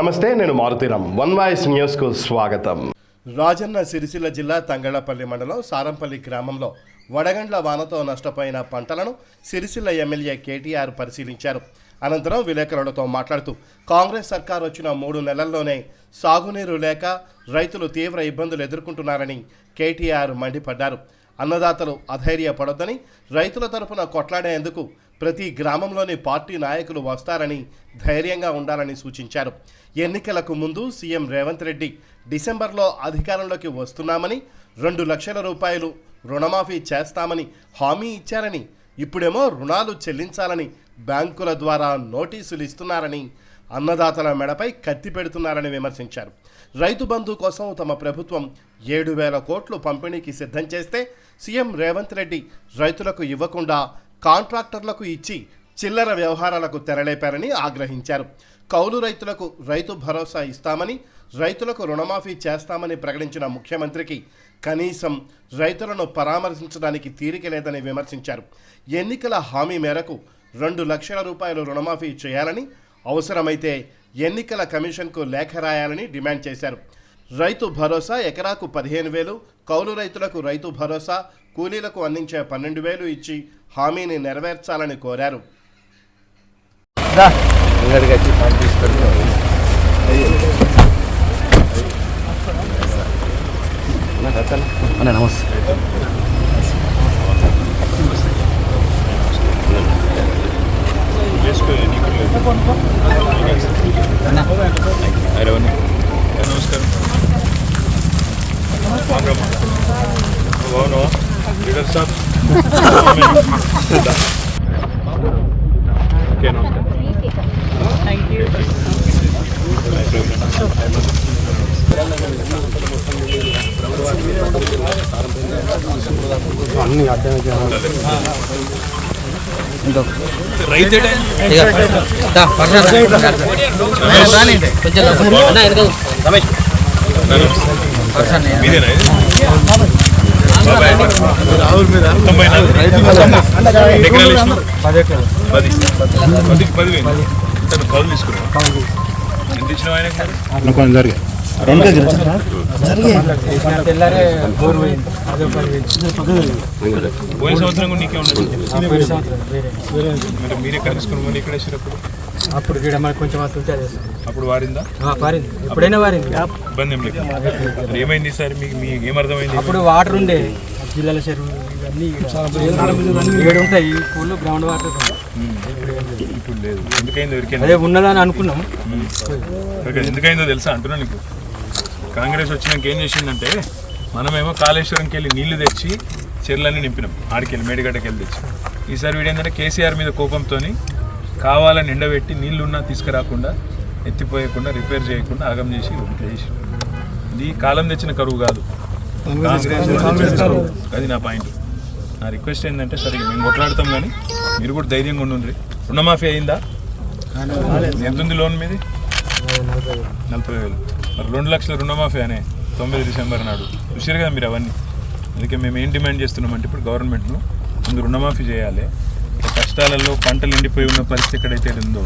నమస్తే నేను Maruthi Ram one voice న్యూస్కు స్వాగతం. రాజన్న సిరిసిల్ల జిల్లా తంగళపల్లి మండలం సారంపల్లి గ్రామంలో వడగండ్ల వానతో నష్టపోయిన పంటలను సిరిసిల్ల ఎమ్మెల్యే కేటీఆర్ పరిశీలించారు. అనంతరం విలేకరులతో మాట్లాడుతూ కాంగ్రెస్ సర్కార్ వచ్చిన మూడు నెలల్లోనే సాగునీరు లేక రైతులు తీవ్ర ఇబ్బందులు ఎదుర్కొంటున్నారని కేటీఆర్ మండిపడ్డారు. అన్నదాతలు అధైర్యపడొద్దని రైతుల తరపున కొట్లాడేందుకు ప్రతి గ్రామంలోని పార్టీ నాయకులు వస్తారని ధైర్యంగా ఉండాలని సూచించారు. ఎన్నికలకు ముందు సీఎం రేవంత్ రెడ్డి డిసెంబర్లో అధికారంలోకి వస్తున్నామని రెండు లక్షల రూపాయలు రుణమాఫీ చేస్తామని హామీ ఇచ్చారని ఇప్పుడేమో రుణాలు చెల్లించాలని బ్యాంకుల ద్వారా నోటీసులు ఇస్తున్నారని అన్నదాతల మెడపై కత్తి పెడుతున్నారని విమర్శించారు. రైతు బంధు కోసం తమ ప్రభుత్వం ఏడు వేల కోట్లు పంపిణీకి సిద్ధం చేస్తే సీఎం రేవంత్ రెడ్డి రైతులకు ఇవ్వకుండా కాంట్రాక్టర్లకు ఇచ్చి చిల్లర వ్యవహారాలకు తెరలేపారని ఆగ్రహించారు. కౌలు రైతులకు రైతు భరోసా ఇస్తామని రైతులకు రుణమాఫీ చేస్తామని ప్రకటించిన ముఖ్యమంత్రికి కనీసం రైతులను పరామర్శించడానికి తీరిక లేదని విమర్శించారు. ఎన్నికల హామీ మేరకు రెండు లక్షల రూపాయలు రుణమాఫీ చేయాలని అవసరమైతే ఎన్నికల కమిషన్కు లేఖ రాయాలని డిమాండ్ చేశారు. రైతు భరోసా ఎకరాకు పదిహేను వేలు కౌలు రైతులకు రైతు భరోసా కూలీలకు అందించే పన్నెండు వేలు ఇచ్చి హామీని నెరవేర్చాలని కోరారు. నమస్కారం. బాగున్నావా లీడర్ సాబ్ ఓకే నమస్కారం రైతు మీదేనా పోయిన సంవత్సరం కూడా నీకే ఉన్నది మరి మీరు ఎక్కడ మరి అప్పుడు ఇక్కడ మనకు కొంచెం సార్. అప్పుడు వారిందా? ఆ, పారింది ఎప్పుడైనా పారింది ఇబ్బంది ఏం లేదు. మరి ఏమైంది సార్? మీకు మీకు ఏమర్థమైంది అప్పుడు వాటర్ ఉండే. జిల్లాల చెరువు ఇవన్నీ ఇక్కడ. ఏడు ఉంటాయి. పూలు గ్రౌండ్ వాటర్. ఇప్పుడు లేదు. ఎందుకైందో ఎవరికైనా అదే ఉన్నదని అనుకున్నాం. ఎందుకైందో తెలుసా అంటున్నా నీకు? కాంగ్రెస్ వచ్చినాక ఏం చేసిందంటే మనమేమో కాళేశ్వరంకి వెళ్ళి నీళ్ళు తెచ్చి చెర్లన్నీ నింపినాం. ఆడికెళ్ళి మేడిగడ్డకి వెళ్ళి తెచ్చి. ఈసారి వీడు ఏంటంటే కేసీఆర్ మీద కోపంతో కావాలని ఎండబెట్టి నీళ్ళున్నా తీసుకురాకుండా ఎత్తిపోయకుండా రిపేర్ చేయకుండా ఆగం చేసి ఇది కాలం తెచ్చిన కరువు కాదు. అది నా పాయింట్. నా రిక్వెస్ట్ ఏంటంటే సరే మేము కొట్లాడతాం కానీ మీరు కూడా ధైర్యంగా ఉండండి రుణమాఫీ అయిందా? ఎంత ఉంది లోన్ మీది? నలభై వేలు. మరి రెండు లక్షల రుణమాఫీ అనే తొమ్మిది డిసెంబర్ నాడు. చూసారు కదా మీరు అవన్నీ. అందుకే మేము ఏం డిమాండ్ చేస్తున్నామంటే ఇప్పుడు గవర్నమెంట్ను ముందు రుణమాఫీ చేయాలి. కష్టాలలో పంటలు ఎండిపోయి ఉన్న పరిస్థితి ఎక్కడైతే ఉందో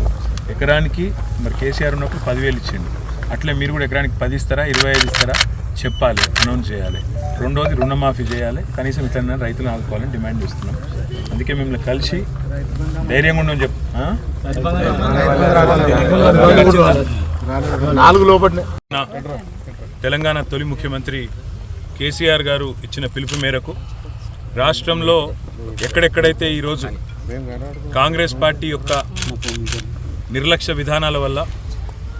ఎకరానికి మరి కేసీఆర్ ఉన్నప్పుడు పదివేలు ఇచ్చిండు. అట్లే మీరు కూడా ఎకరానికి పది ఇస్తారా ఇరవై ఐదు ఇస్తారా చెప్పాలి అనౌన్స్ చేయాలి. రెండోది రుణమాఫీ చేయాలి. కనీసం ఇట్లా రైతులు ఆదుకోవాలని డిమాండ్ చేస్తున్నాం. అందుకే మిమ్మల్ని కలిసి ధైర్యంగా ఉండని చెప్పు ఆ? నాలుగు లోపల నా- తెలంగాణ తొలి ముఖ్యమంత్రి కేసీఆర్ గారు ఇచ్చిన పిలుపు మేరకు రాష్ట్రంలో ఎక్కడెక్కడైతే ఈరోజు కాంగ్రెస్ పార్టీ యొక్క నిర్లక్ష్య విధానాల వల్ల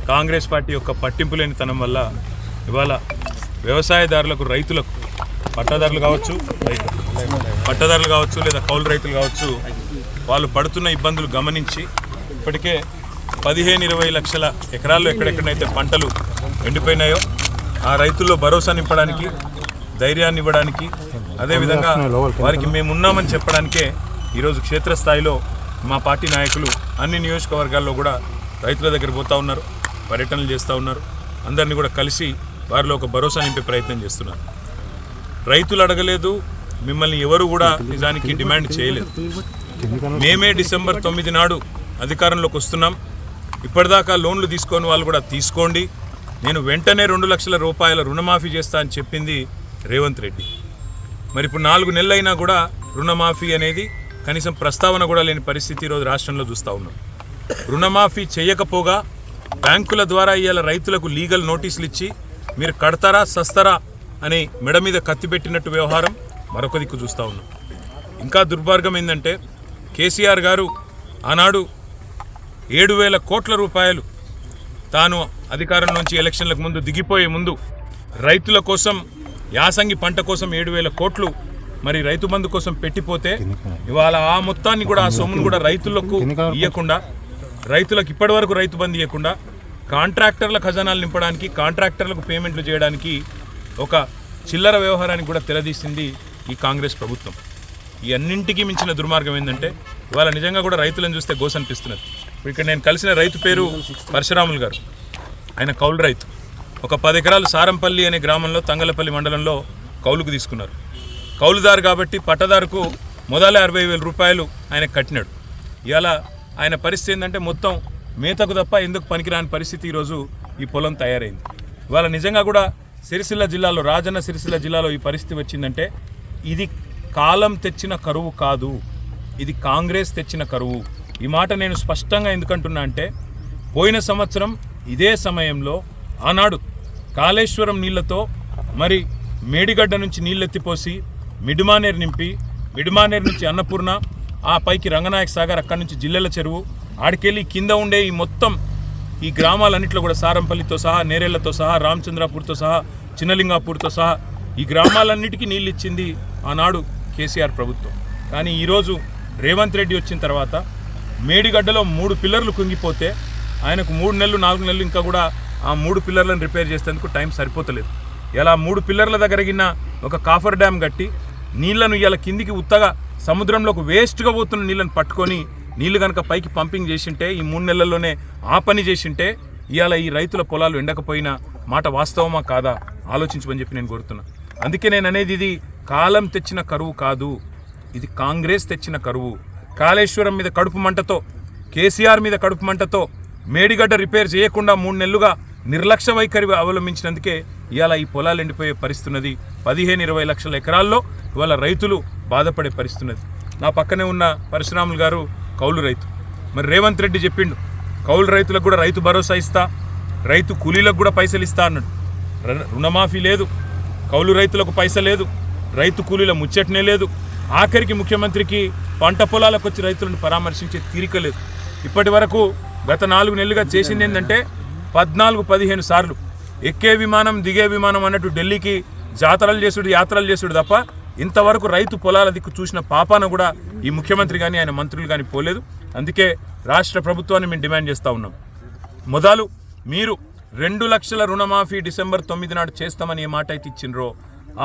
కాంగ్రెస్ పార్టీ యొక్క పట్టింపు లేనితనం వల్ల ఇవాళ వ్యవసాయదారులకు రైతులకు పట్టాదారులు కావచ్చు పట్టాదారులు పట్టదారులు కావచ్చు లేదా కౌలు రైతులు కావచ్చు వాళ్ళు పడుతున్న ఇబ్బందులు గమనించి ఇప్పటికే పదిహేను ఇరవై లక్షల ఎకరాల్లో ఎక్కడెక్కడైతే పంటలు ఎండిపోయినాయో ఆ రైతుల్లో భరోసా నింపడానికి ధైర్యాన్ని ఇవ్వడానికి అదేవిధంగా వారికి మేము ఉన్నామని చెప్పడానికే ఈరోజు క్షేత్రస్థాయిలో మా పార్టీ నాయకులు అన్ని నియోజకవర్గాల్లో కూడా రైతుల దగ్గర పోతూ ఉన్నారు పర్యటనలు చేస్తూ ఉన్నారు. అందరినీ కూడా కలిసి వారిలో ఒక భరోసా నింపే ప్రయత్నం చేస్తున్నారు. రైతులు అడగలేదు మిమ్మల్ని ఎవరు కూడా నిజానికి డిమాండ్ చేయలేదు. మేమే డిసెంబర్ తొమ్మిది నాడు అధికారంలోకి వస్తున్నాం. ఇప్పటిదాకా లోన్లు తీసుకొని వాళ్ళు కూడా తీసుకోండి. నేను వెంటనే రెండు లక్షల రూపాయల రుణమాఫీ చేస్తా అని చెప్పింది రేవంత్ రెడ్డి. మరి ఇప్పుడు నాలుగు నెలలైనా కూడా రుణమాఫీ అనేది కనీసం ప్రస్తావన కూడా లేని పరిస్థితి ఈరోజు రాష్ట్రంలో చూస్తూ ఉన్నాం. రుణమాఫీ చేయకపోగా బ్యాంకుల ద్వారా ఇవాళ రైతులకు లీగల్ నోటీసులు ఇచ్చి మీరు కడతారా సస్తారా అని మెడ మీద కత్తిపెట్టినట్టు వ్యవహారం మరొక దిక్కు చూస్తూ ఉన్నాం. ఇంకా దుర్మార్గం ఏంటంటే కేసీఆర్ గారు ఆనాడు ఏడు వేల కోట్ల రూపాయలు తాను అధికారం నుంచి ఎలక్షన్లకు ముందు దిగిపోయే ముందు రైతుల కోసం యాసంగి పంట కోసం ఏడు వేల కోట్లు మరి రైతు బంధు కోసం పెట్టిపోతే ఇవాళ ఆ మొత్తాన్ని కూడా ఆ సొమ్మును కూడా రైతులకు ఇవ్వకుండా రైతులకు ఇప్పటి వరకు రైతు బంధు ఇవ్వకుండా కాంట్రాక్టర్ల ఖజానాలు నింపడానికి కాంట్రాక్టర్లకు పేమెంట్లు చేయడానికి ఒక చిల్లర వ్యవహారానికి కూడా తెరదీసింది ఈ కాంగ్రెస్ ప్రభుత్వం. ఈ అన్నింటికి మించిన దుర్మార్గం ఏంటంటే ఇవాళ నిజంగా కూడా రైతులను చూస్తే గోస అనిపిస్తున్నది. ఇక్కడ నేను కలిసిన రైతు పేరు పరశురాములు గారు. ఆయన కౌలు రైతు. ఒక పది ఎకరాలు సారంపల్లి అనే గ్రామంలో తంగలపల్లి మండలంలో కౌలుకు తీసుకున్నారు. కౌలుదారు కాబట్టి పట్టదారుకు మొదల అరవై వేల రూపాయలు ఆయన కట్టినాడు. ఇలా ఆయన పరిస్థితి ఏంటంటే మొత్తం మేతకు తప్ప ఎందుకు పనికిరాని పరిస్థితి ఈరోజు ఈ పొలం తయారైంది. ఇవాళ నిజంగా కూడా సిరిసిల్ల జిల్లాలో రాజన్న సిరిసిల్ల జిల్లాలో ఈ పరిస్థితి వచ్చిందంటే ఇది కాలం తెచ్చిన కరువు కాదు. ఇది కాంగ్రెస్ తెచ్చిన కరువు. ఈ మాట నేను స్పష్టంగా ఎందుకంటున్నా అంటే పోయిన సంవత్సరం ఇదే సమయంలో ఆనాడు కాళేశ్వరం నీళ్ళతో మరి మేడిగడ్డ నుంచి నీళ్ళెత్తిపోసి మిడిమానేరు నింపి మిడిమానేరు నుంచి అన్నపూర్ణ ఆ పైకి రంగనాయక సాగర్ అక్కడి నుంచి జిల్లెల చెరువు ఆడికెళ్ళి కింద ఉండే ఈ మొత్తం ఈ గ్రామాలన్నింటిలో కూడా సారంపల్లితో సహా నేరేళ్ళతో సహా రామచంద్రాపూర్తో సహా చిన్నలింగాపూర్తో సహా ఈ గ్రామాలన్నిటికీ నీళ్ళు ఇచ్చింది ఆనాడు కేసీఆర్ ప్రభుత్వం. కానీ ఈరోజు రేవంత్ రెడ్డి వచ్చిన తర్వాత మేడిగడ్డలో మూడు పిల్లర్లు కుంగిపోతే ఆయనకు మూడు నెలలు నాలుగు నెలలు ఇంకా కూడా ఆ మూడు పిల్లర్లను రిపేర్ చేసేందుకు టైం సరిపోతలేదు. ఇలా మూడు పిల్లర్ల దగ్గర ఒక కాఫర్ డ్యామ్ కట్టి నీళ్ళను ఇలా కిందికి ఉత్తగా సముద్రంలోకి వేస్ట్గా పోతున్న నీళ్ళని పట్టుకొని నీళ్ళు కనుక పైకి పంపింగ్ చేసింటే ఈ మూడు నెలల్లోనే ఆ పని చేసింటే ఇవాళ ఈ రైతుల పొలాలు ఎండకపోయినా మాట వాస్తవమా కాదా? ఆలోచించమని చెప్పి నేను కోరుతున్నా. అందుకే నేను అనేది ఇది కాలం తెచ్చిన కరువు కాదు. ఇది కాంగ్రెస్ తెచ్చిన కరువు. కాళేశ్వరం మీద కడుపు మంటతో కేసీఆర్ మీద కడుపు మంటతో మేడిగడ్డ రిపేర్ చేయకుండా మూడు నెలలుగా నిర్లక్ష్య వైఖరి అవలంబించినందుకే ఇవాళ ఈ పొలాలు ఎండిపోయే పరిస్థితున్నది. పదిహేను ఇరవై లక్షల ఎకరాల్లో ఇవాళ రైతులు బాధపడే పరిస్థితున్నది. నా పక్కనే ఉన్న పరశురాములు గారు కౌలు రైతు. మరి రేవంత్ రెడ్డి చెప్పిండు కౌలు రైతులకు కూడా రైతు భరోసా ఇస్తా రైతు కూలీలకు కూడా పైసలు ఇస్తా అన్నాడు. రుణమాఫీ లేదు కౌలు రైతులకు పైస లేదు రైతు కూలీల ముచ్చటనే లేదు. ఆఖరికి ముఖ్యమంత్రికి పంట పొలాలకు వచ్చి రైతులను పరామర్శించే తీరిక లేదు. ఇప్పటి వరకు గత నాలుగు నెలలుగా చేసింది ఏంటంటే పద్నాలుగు పదిహేను సార్లు ఎక్కే విమానం దిగే విమానం అన్నట్టు ఢిల్లీకి జాతరలు చేసుడు యాత్రలు చేసుడు తప్ప ఇంతవరకు రైతు పొలాల దిక్కు చూసిన పాపాన కూడా ఈ ముఖ్యమంత్రి కానీ ఆయన మంత్రులు కానీ పోలేదు. అందుకే రాష్ట్ర ప్రభుత్వాన్ని మేము డిమాండ్ చేస్తూ ఉన్నాం. మొదలు మీరు రెండు లక్షల రుణమాఫీ డిసెంబర్ తొమ్మిది నాడు చేస్తామని ఏ మాట అయితే ఇచ్చిండ్రో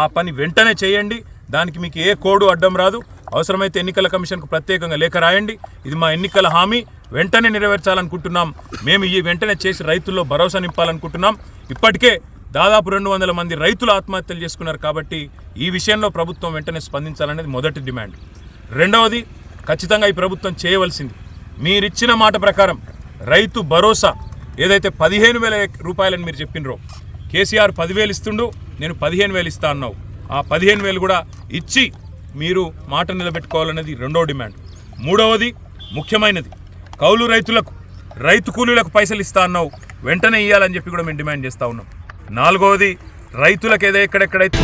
ఆ పని వెంటనే చేయండి. దానికి మీకు ఏ కోడు అడ్డం రాదు. అవసరమైతే ఎన్నికల కమిషన్కు ప్రత్యేకంగా లేఖ రాయండి. ఇది మా ఎన్నికల హామీ. వెంటనే నెరవేర్చాలనుకుంటున్నాం. మేము ఈ వెంటనే చేసి రైతుల్లో భరోసా నింపాలనుకుంటున్నాం. ఇప్పటికే దాదాపు రెండు వందల మంది రైతులు ఆత్మహత్యలు చేసుకున్నారు కాబట్టి ఈ విషయంలో ప్రభుత్వం వెంటనే స్పందించాలనేది మొదటి డిమాండ్. రెండవది ఖచ్చితంగా ఈ ప్రభుత్వం చేయవలసింది. మీరిచ్చిన మాట ప్రకారం రైతు భరోసా ఏదైతే పదిహేను వేల రూపాయలని మీరు చెప్పినరో కేసీఆర్ పదివేలు ఇస్తుండు నేను పదిహేను వేలు ఇస్తా అన్నావు. ఆ పదిహేను వేలు కూడా ఇచ్చి మీరు మాట నిలబెట్టుకోవాలనేది రెండో డిమాండ్. మూడవది ముఖ్యమైనది కౌలు రైతులకు రైతు కూలీలకు పైసలు ఇస్తా అన్నావు వెంటనే ఇవ్వాలని చెప్పి కూడా మేము డిమాండ్ చేస్తూ ఉన్నాం. నాలుగవది రైతులకు ఏదో ఎక్కడెక్కడైతే